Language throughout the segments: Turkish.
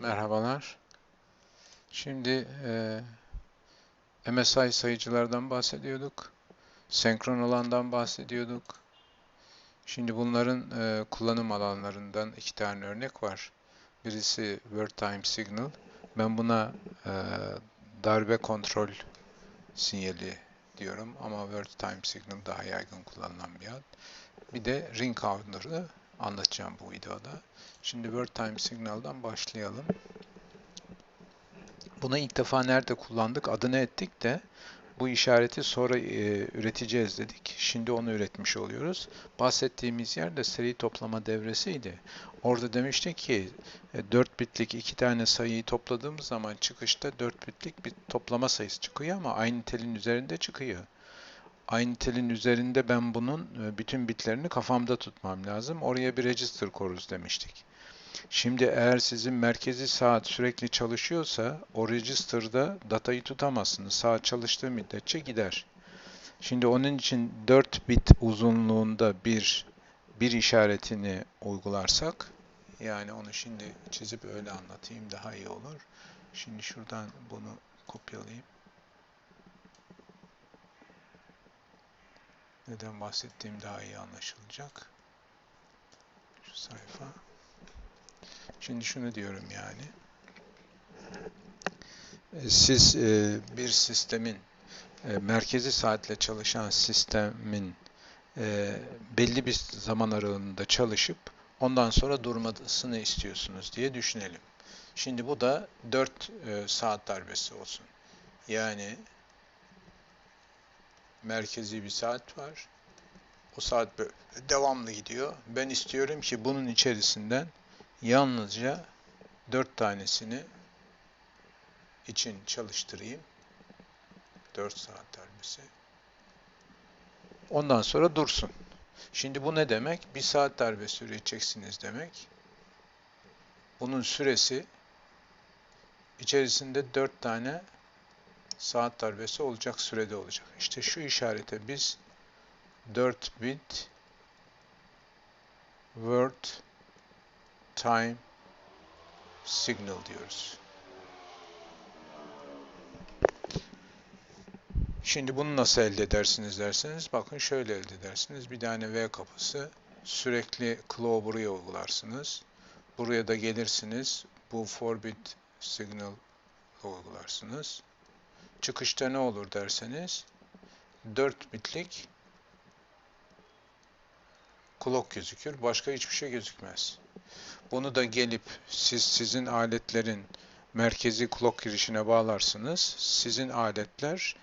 Merhabalar. Şimdi e, MSI sayıcılardan bahsediyorduk. Senkron olandan bahsediyorduk. Şimdi bunların e, kullanım alanlarından iki tane örnek var. Birisi Word Time Signal. Ben buna e, darbe kontrol sinyali diyorum ama Word Time Signal daha yaygın kullanılan bir ad. Bir de Ring Counter'ı anlatacağım bu videoda. Şimdi Word Time Signal'dan başlayalım. Bunu ilk defa nerede kullandık? Adını ettik de bu işareti sonra e, üreteceğiz dedik. Şimdi onu üretmiş oluyoruz. Bahsettiğimiz yer de seri toplama devresiydi. Orada demiştik ki e, 4 bitlik iki tane sayıyı topladığımız zaman çıkışta 4 bitlik bir toplama sayısı çıkıyor ama aynı telin üzerinde çıkıyor. Aynı telin üzerinde ben bunun e, bütün bitlerini kafamda tutmam lazım. Oraya bir register koruz demiştik. Şimdi eğer sizin merkezi saat sürekli çalışıyorsa o register'da datayı tutamazsınız. Saat çalıştığı müddetçe gider. Şimdi onun için 4 bit uzunluğunda bir bir işaretini uygularsak yani onu şimdi çizip öyle anlatayım daha iyi olur. Şimdi şuradan bunu kopyalayayım. Neden bahsettiğim daha iyi anlaşılacak. Şu sayfa. Şimdi şunu diyorum yani. E, siz e, bir sistemin e, merkezi saatle çalışan sistemin belli bir zaman aralığında çalışıp ondan sonra durmasını istiyorsunuz diye düşünelim. Şimdi bu da 4 saat darbesi olsun. Yani merkezi bir saat var. O saat devamlı gidiyor. Ben istiyorum ki bunun içerisinden yalnızca 4 tanesini için çalıştırayım. 4 saat darbesi. Ondan sonra dursun. Şimdi bu ne demek? 1 saat darbesi üreteceksiniz demek. Bunun süresi içerisinde 4 tane saat darbesi olacak sürede olacak. İşte şu işarete biz 4 bit word time signal diyoruz. Şimdi bunu nasıl elde edersiniz derseniz bakın şöyle elde edersiniz. Bir tane V kapısı sürekli claw buraya uygularsınız. Buraya da gelirsiniz. Bu 4 bit signal uygularsınız. Çıkışta ne olur derseniz 4 bitlik clock gözükür. Başka hiçbir şey gözükmez. Bunu da gelip siz sizin aletlerin merkezi clock girişine bağlarsınız. Sizin aletler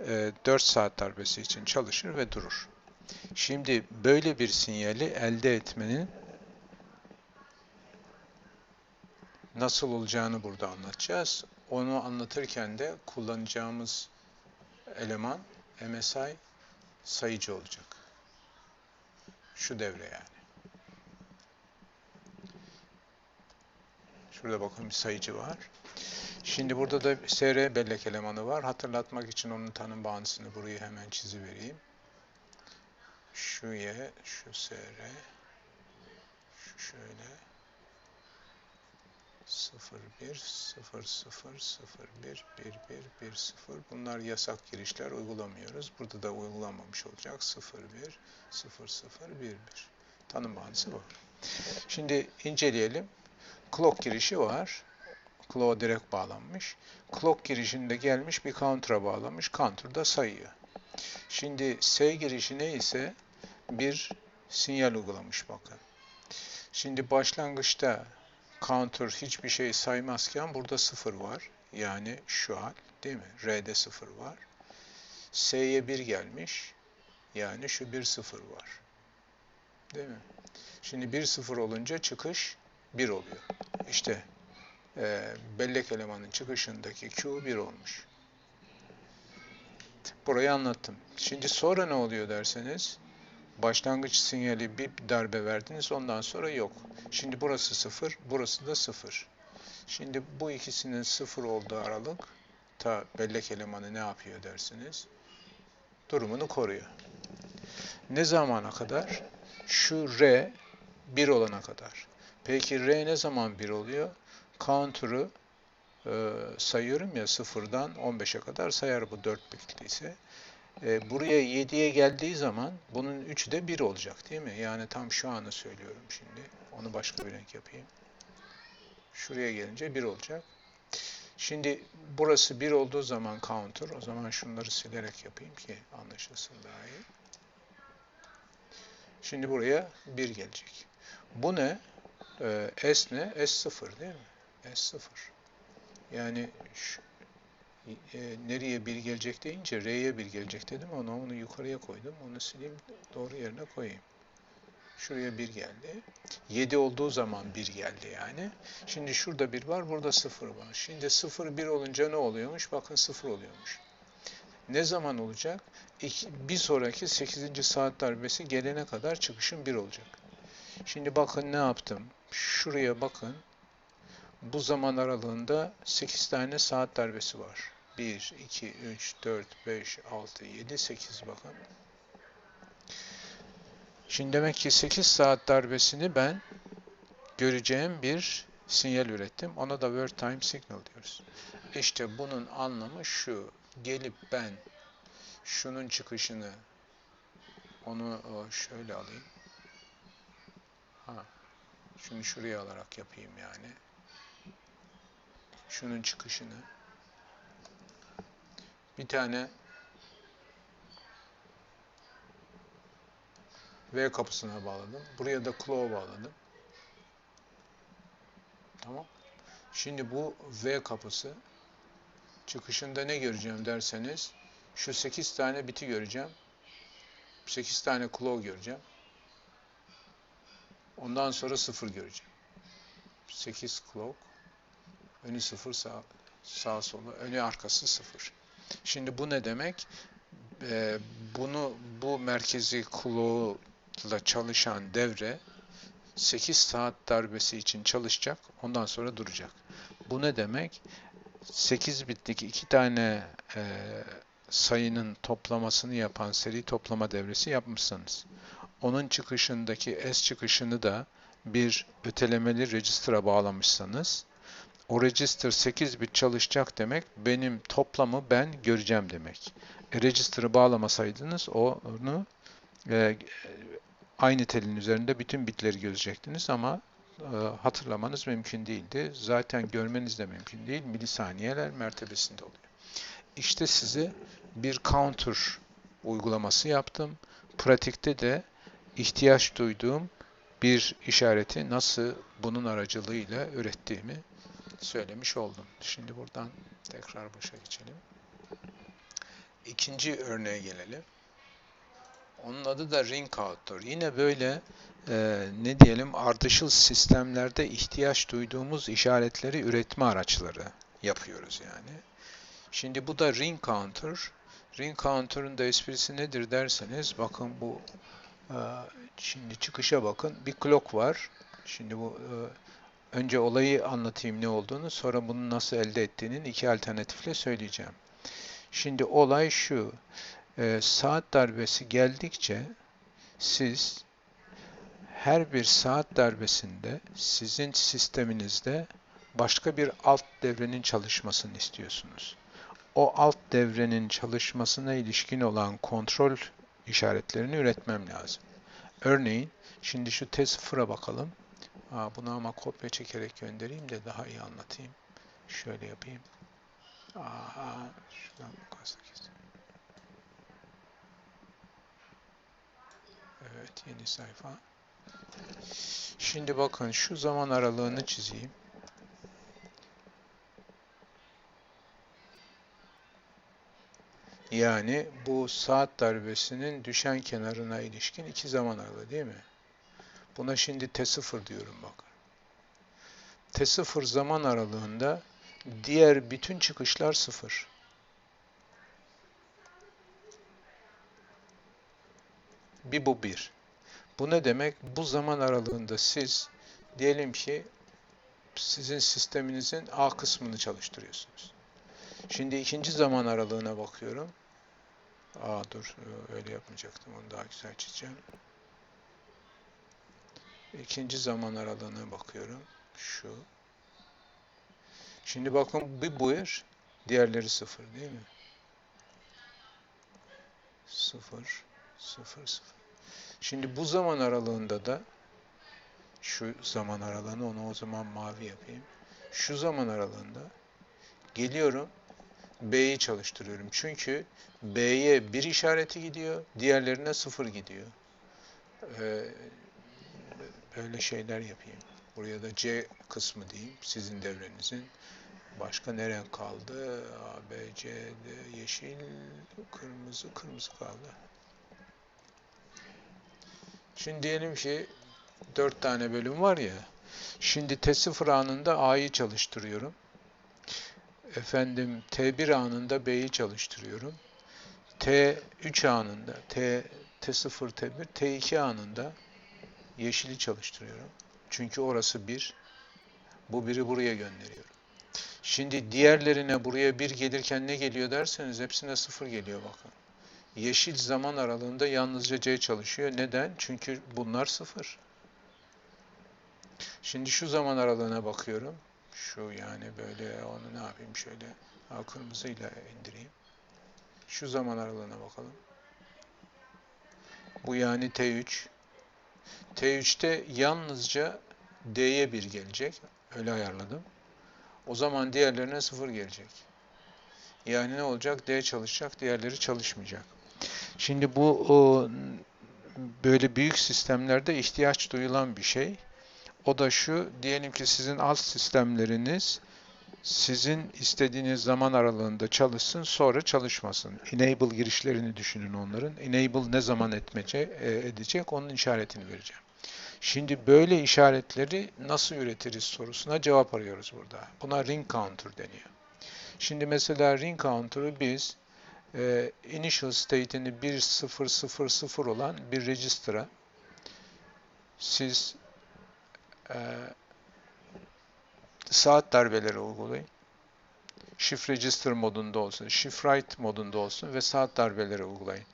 e, 4 saat darbesi için çalışır ve durur. Şimdi böyle bir sinyali elde etmenin nasıl olacağını burada anlatacağız. Onu anlatırken de kullanacağımız eleman MSI sayıcı olacak. Şu devre yani. Şurada bakın bir sayıcı var. Şimdi burada da SR bellek elemanı var. Hatırlatmak için onun tanım bağıntısını buraya hemen çizivereyim. Şu Y, şu SR, şu şöyle 0 1 0 0 0 1 1 1 1 0 bunlar yasak girişler uygulamıyoruz. Burada da uygulanmamış olacak 0 1 0 0 1 1 tanım bağıntısı bu. Şimdi inceleyelim. Clock girişi var. Clock direkt bağlanmış. Clock girişinde gelmiş bir counter'a bağlamış. Counter da sayıyor. Şimdi S girişi ne ise bir sinyal uygulamış bakın. Şimdi başlangıçta counter hiçbir şey saymazken burada 0 var. Yani şu hal değil mi? R'de 0 var. S'ye 1 gelmiş. Yani şu 1 0 var. Değil mi? Şimdi 1 0 olunca çıkış 1 oluyor. İşte e, bellek elemanın çıkışındaki Q 1 olmuş. Burayı anlattım. Şimdi sonra ne oluyor derseniz başlangıç sinyali bir darbe verdiniz ondan sonra yok. Şimdi burası 0, burası da 0. Şimdi bu ikisinin 0 olduğu aralık ta bellek elemanı ne yapıyor dersiniz? Durumunu koruyor. Ne zamana kadar? Şu R 1 olana kadar. Peki R ne zaman 1 oluyor? counter'ı e, sayıyorum ya sıfırdan 15'e kadar sayar bu 4 bitliyse. E, buraya 7'ye geldiği zaman bunun 3'ü de 1 olacak değil mi? Yani tam şu anı söylüyorum şimdi. Onu başka bir renk yapayım. Şuraya gelince 1 olacak. Şimdi burası 1 olduğu zaman counter. O zaman şunları silerek yapayım ki anlaşılsın daha iyi. Şimdi buraya 1 gelecek. Bu ne? Ee, S ne? S0 değil mi? S0. Yani şu, e, nereye 1 gelecek deyince R'ye 1 gelecek dedim ama onu yukarıya koydum. Onu sileyim doğru yerine koyayım. Şuraya 1 geldi. 7 olduğu zaman 1 geldi yani. Şimdi şurada 1 var, burada 0 var. Şimdi 0, 1 olunca ne oluyormuş? Bakın 0 oluyormuş. Ne zaman olacak? İki, bir sonraki 8. saat darbesi gelene kadar çıkışım 1 olacak. Şimdi bakın ne yaptım. Şuraya bakın. Bu zaman aralığında 8 tane saat darbesi var. 1, 2, 3, 4, 5, 6, 7, 8 bakın. Şimdi demek ki 8 saat darbesini ben göreceğim bir sinyal ürettim. Ona da word time signal diyoruz. İşte bunun anlamı şu. Gelip ben şunun çıkışını onu şöyle alayım. Ha. Şunu şuraya alarak yapayım yani. Şunun çıkışını bir tane V kapısına bağladım. Buraya da claw bağladım. Tamam. Şimdi bu V kapısı çıkışında ne göreceğim derseniz şu 8 tane biti göreceğim. 8 tane claw göreceğim. Ondan sonra 0 göreceğim. 8 clock. Önü 0 sağ, sağ sola. Önü arkası 0. Şimdi bu ne demek? Ee, bunu bu merkezi clock'la çalışan devre 8 saat darbesi için çalışacak. Ondan sonra duracak. Bu ne demek? 8 bitlik iki tane e, sayının toplamasını yapan seri toplama devresi yapmışsanız onun çıkışındaki S çıkışını da bir ötelemeli register'a bağlamışsanız o register 8 bit çalışacak demek benim toplamı ben göreceğim demek. E, register'ı bağlamasaydınız onu e, aynı telin üzerinde bütün bitleri görecektiniz ama e, hatırlamanız mümkün değildi. Zaten görmeniz de mümkün değil. Milisaniyeler mertebesinde oluyor. İşte size bir counter uygulaması yaptım. Pratikte de ihtiyaç duyduğum bir işareti nasıl bunun aracılığıyla ürettiğimi söylemiş oldum. Şimdi buradan tekrar başa geçelim. İkinci örneğe gelelim. Onun adı da ring counter. Yine böyle e, ne diyelim ardışıl sistemlerde ihtiyaç duyduğumuz işaretleri üretme araçları yapıyoruz yani. Şimdi bu da ring counter. Ring counter'ın da esprisi nedir derseniz bakın bu e, şimdi çıkışa bakın bir clock var. Şimdi bu e, önce olayı anlatayım ne olduğunu sonra bunu nasıl elde ettiğinin iki alternatifle söyleyeceğim. Şimdi olay şu. e, saat darbesi geldikçe siz her bir saat darbesinde sizin sisteminizde başka bir alt devrenin çalışmasını istiyorsunuz. O alt devrenin çalışmasına ilişkin olan kontrol işaretlerini üretmem lazım. Örneğin şimdi şu T0'a bakalım. Aa, bunu ama kopya çekerek göndereyim de daha iyi anlatayım. Şöyle yapayım. Aha, şuradan keseyim. Evet, yeni sayfa. Şimdi bakın şu zaman aralığını çizeyim. Yani bu saat darbesinin düşen kenarına ilişkin iki zaman aralığı değil mi? Buna şimdi T0 diyorum bakın. T0 zaman aralığında diğer bütün çıkışlar sıfır. Bir bu bir. Bu ne demek? Bu zaman aralığında siz diyelim ki sizin sisteminizin A kısmını çalıştırıyorsunuz. Şimdi ikinci zaman aralığına bakıyorum. Aa dur öyle yapmayacaktım. Onu daha güzel çizeceğim. İkinci zaman aralığına bakıyorum. Şu. Şimdi bakın bir buyur, diğerleri sıfır değil mi? Sıfır, sıfır, sıfır. Şimdi bu zaman aralığında da şu zaman aralığını onu o zaman mavi yapayım. Şu zaman aralığında geliyorum B'yi çalıştırıyorum. Çünkü B'ye bir işareti gidiyor, diğerlerine sıfır gidiyor. Ee, böyle şeyler yapayım. Buraya da C kısmı diyeyim. Sizin devrenizin. Başka ne renk kaldı? A, B, C, D, yeşil, kırmızı, kırmızı kaldı. Şimdi diyelim ki 4 tane bölüm var ya. Şimdi T0 anında A'yı çalıştırıyorum. Efendim T1 anında B'yi çalıştırıyorum. T3 anında T T0, T1, T2 anında yeşili çalıştırıyorum. Çünkü orası 1. Bu biri buraya gönderiyorum. Şimdi diğerlerine buraya 1 gelirken ne geliyor derseniz hepsine 0 geliyor bakın. Yeşil zaman aralığında yalnızca C çalışıyor. Neden? Çünkü bunlar 0. Şimdi şu zaman aralığına bakıyorum. Şu yani böyle onu ne yapayım şöyle ha, kırmızıyla indireyim. Şu zaman aralığına bakalım. Bu yani T3. T3'te yalnızca D'ye 1 gelecek. Öyle ayarladım. O zaman diğerlerine 0 gelecek. Yani ne olacak? D çalışacak, diğerleri çalışmayacak. Şimdi bu o, böyle büyük sistemlerde ihtiyaç duyulan bir şey. O da şu, diyelim ki sizin alt sistemleriniz sizin istediğiniz zaman aralığında çalışsın, sonra çalışmasın. Enable girişlerini düşünün onların. Enable ne zaman etmece, e, edecek, onun işaretini vereceğim. Şimdi böyle işaretleri nasıl üretiriz sorusuna cevap arıyoruz burada. Buna ring counter deniyor. Şimdi mesela ring counter'ı biz e, initial state'ini 1000 olan bir register'a siz e, saat darbeleri uygulayın. Shift register modunda olsun, shift right modunda olsun ve saat darbeleri uygulayın.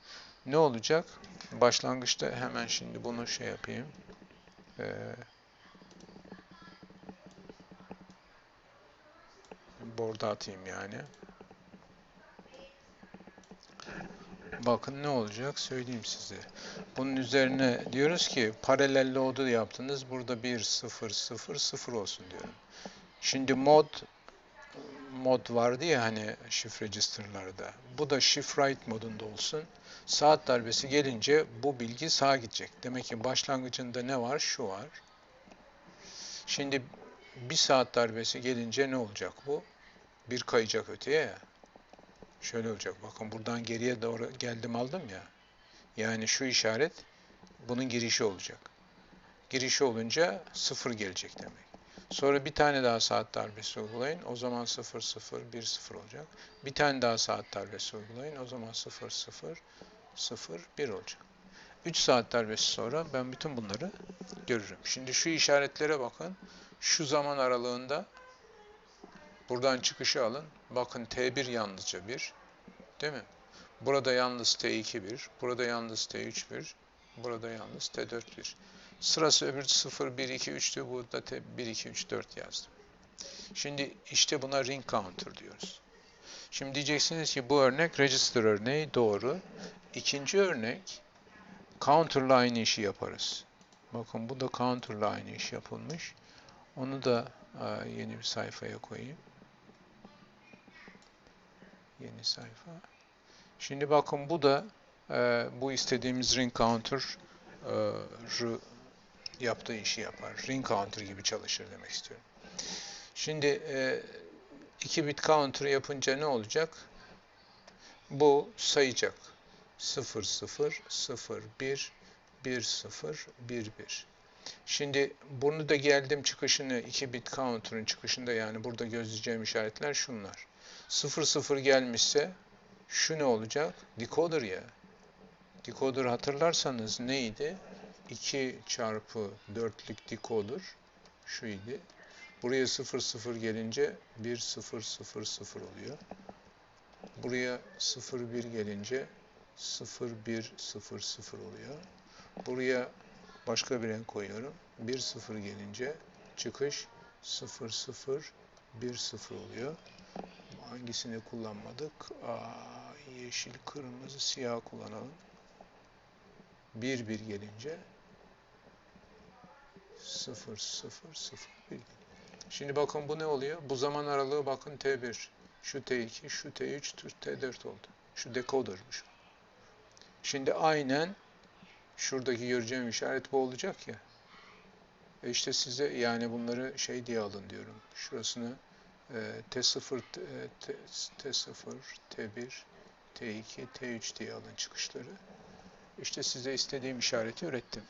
Ne olacak? Başlangıçta hemen şimdi bunu şey yapayım. Ee, borda atayım yani. Bakın ne olacak söyleyeyim size. Bunun üzerine diyoruz ki paralel load'u yaptınız. Burada 1 0 0 0 olsun diyorum. Şimdi mod mod vardı ya hani shift register'larda. Bu da shift right modunda olsun. Saat darbesi gelince bu bilgi sağa gidecek. Demek ki başlangıcında ne var? Şu var. Şimdi bir saat darbesi gelince ne olacak bu? Bir kayacak öteye. Şöyle olacak. Bakın buradan geriye doğru geldim aldım ya. Yani şu işaret bunun girişi olacak. Girişi olunca sıfır gelecek demek. Sonra bir tane daha saat darbesi uygulayın. O zaman 0 0 1 0 olacak. Bir tane daha saat darbesi uygulayın. O zaman 0 0 0 1 olacak. 3 saat darbesi sonra ben bütün bunları görürüm. Şimdi şu işaretlere bakın. Şu zaman aralığında buradan çıkışı alın. Bakın T1 yalnızca 1. Değil mi? Burada yalnız T2 1. Burada yalnız T3 1. Burada yalnız T4 1. Sırası öbür 0, 1, 2, 3'tü. Burada T 1, 2, 3, 4 yazdım. Şimdi işte buna ring counter diyoruz. Şimdi diyeceksiniz ki bu örnek register örneği doğru. İkinci örnek counter'la aynı işi yaparız. Bakın bu da counter'la aynı iş yapılmış. Onu da yeni bir sayfaya koyayım. Yeni sayfa. Şimdi bakın bu da bu istediğimiz ring counter yaptığı işi yapar. Ring counter gibi çalışır demek istiyorum. Şimdi e, 2 bit counter yapınca ne olacak? Bu sayacak. 0 0 0 1 1 0 1 1. Şimdi bunu da geldim çıkışını 2 bit counter'ın çıkışında yani burada gözleyeceğim işaretler şunlar. 0 0 gelmişse şu ne olacak? Decoder ya. Decoder hatırlarsanız neydi? 2 çarpı 4'lük decoder şuydu. Buraya 0 0 gelince 1 0 0 0 oluyor. Buraya 0 1 gelince 0 1 0 0 oluyor. Buraya başka bir renk koyuyorum. 1 0 gelince çıkış 0 0 1 0 oluyor. Hangisini kullanmadık? Aa, yeşil, kırmızı, siyah kullanalım. 1 1 gelince 0 0 0 1. Şimdi bakın bu ne oluyor? Bu zaman aralığı bakın T1, şu T2, şu T3, şu T4 oldu. Şu dekodermiş. Şimdi aynen şuradaki göreceğim işaret bu olacak ya. E işte size yani bunları şey diye alın diyorum. Şurasını e, T0, T, T, T0, T1, T2, T3 diye alın çıkışları. İşte size istediğim işareti ürettim.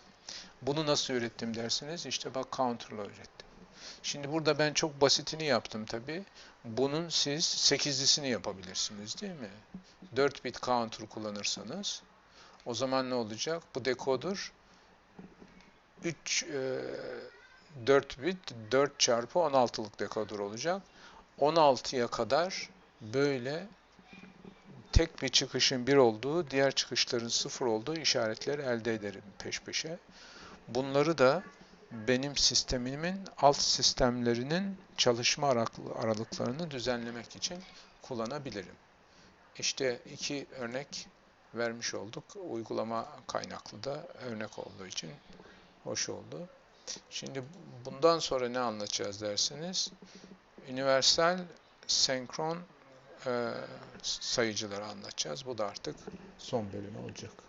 Bunu nasıl ürettim dersiniz? İşte bak counter'la ürettim. Şimdi burada ben çok basitini yaptım tabi. Bunun siz 8'lisini yapabilirsiniz değil mi? 4 bit counter kullanırsanız o zaman ne olacak? Bu decoder 3 e, 4 bit 4 çarpı 16'lık dekoder olacak. 16'ya kadar böyle tek bir çıkışın 1 olduğu, diğer çıkışların 0 olduğu işaretleri elde ederim peş peşe. Bunları da benim sistemimin alt sistemlerinin çalışma aralıklarını düzenlemek için kullanabilirim. İşte iki örnek vermiş olduk. Uygulama kaynaklı da örnek olduğu için hoş oldu. Şimdi bundan sonra ne anlatacağız dersiniz? Universal senkron sayıcıları anlatacağız. Bu da artık son bölüm olacak.